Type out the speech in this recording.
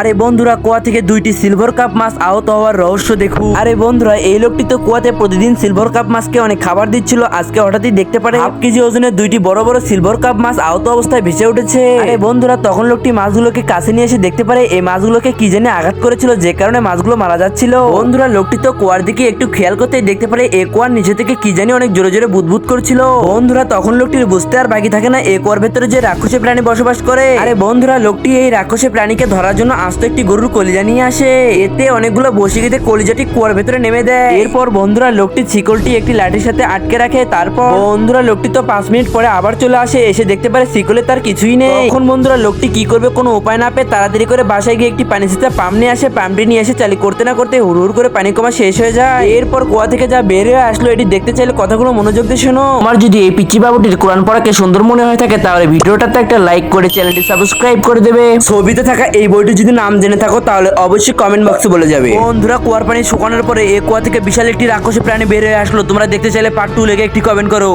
আরে বন্ধুরা, কুয়া থেকে দুইটি সিলভার কাপ মাছ আহত হওয়ার রহস্য দেখুন। আরে বন্ধুরা, এই লোকটি তো কুয়াতে প্রতিদিন সিলভার কাপ মাছকে অনেক খাবার দিচ্ছিল, আজকে হঠাৎই দেখতে পারে হাফ কেজি ওজনের দুইটি বড় বড় সিলভার কাপ মাছ আহত অবস্থায় ভেসে উঠেছে। আরে বন্ধুরা, তখন লোকটি মাছগুলোকে কাছে নিয়ে এসে দেখতে পারে, এই মাছগুলোকে কি জানে আঘাত করেছিল, যে কারণে মাছগুলো মারা যাচ্ছিল। বন্ধুরা, লোকটি তো কুয়ার দিকে একটু খেয়াল করতেই দেখতে পারে এ কুয়ার নিচে থেকে কি জানি অনেক জোরে জোরে বুদবুদ করছিল। বন্ধুরা, তখন লোকটির বুঝতে আর বাকি থাকে না এ কুয়ার ভেতরে যে রাক্ষসী প্রাণী বসবাস করে। আরে বন্ধুরা, লোকটি এই রাক্ষসী প্রাণীকে ধরার জন্য আস্ত একটি গরুর কলিজা নিয়ে আসে। এতে অনেকগুলো বসে গেতে কলিজাটি কুয়ার ভেতরে নেমে দেয়। এরপর বন্ধুরা লোকটি শিকলটি একটি লাঠির সাথে আটকে রাখে। তারপর বন্ধুরা লোকটি তো পাঁচ মিনিট পরে আবার চলে আসে। এসে দেখতে পারে শিকলে তার কিছুই নেই। এখন বন্ধুরা লোকটি কি করবে কোনো উপায় না পেয়ে তাড়াতাড়ি করে বাসায় গিয়ে একটি পানি সিস্টা পাম্প নিয়ে আসে। পাম্পটি নিয়ে এসে চালু করতে না করতে হুড় হুড় করে পানি কমা শেষ হয়ে যায়। এরপর কুয়া থেকে যা বের হয়ে আসলো, এটি দেখতে চাইলে কথাগুলো মনোযোগ দিয়ে শোনো। আমার যদি এই পিচি বাবুটির কোরআন পড়াকে সুন্দর মনে হয়ে থাকে, তাহলে ভিডিওটাতে একটা লাইক করে চ্যানেলটি সাবস্ক্রাইব করে দেবে। ছবিতে থাকা এই বইটি যদি নাম জেনে থাকো, তাহলে অবশ্যই কমেন্ট বক্সে বলে যাবে। বন্ধুরা, কুয়ার পানি শুকানোর পরে এ কুয়া থেকে বিশাল একটি রাক্ষসী প্রাণী বের হয়ে আসলো। তোমরা দেখতে চাইলে পার্ট টু লেগে একটি কমেন্ট করো।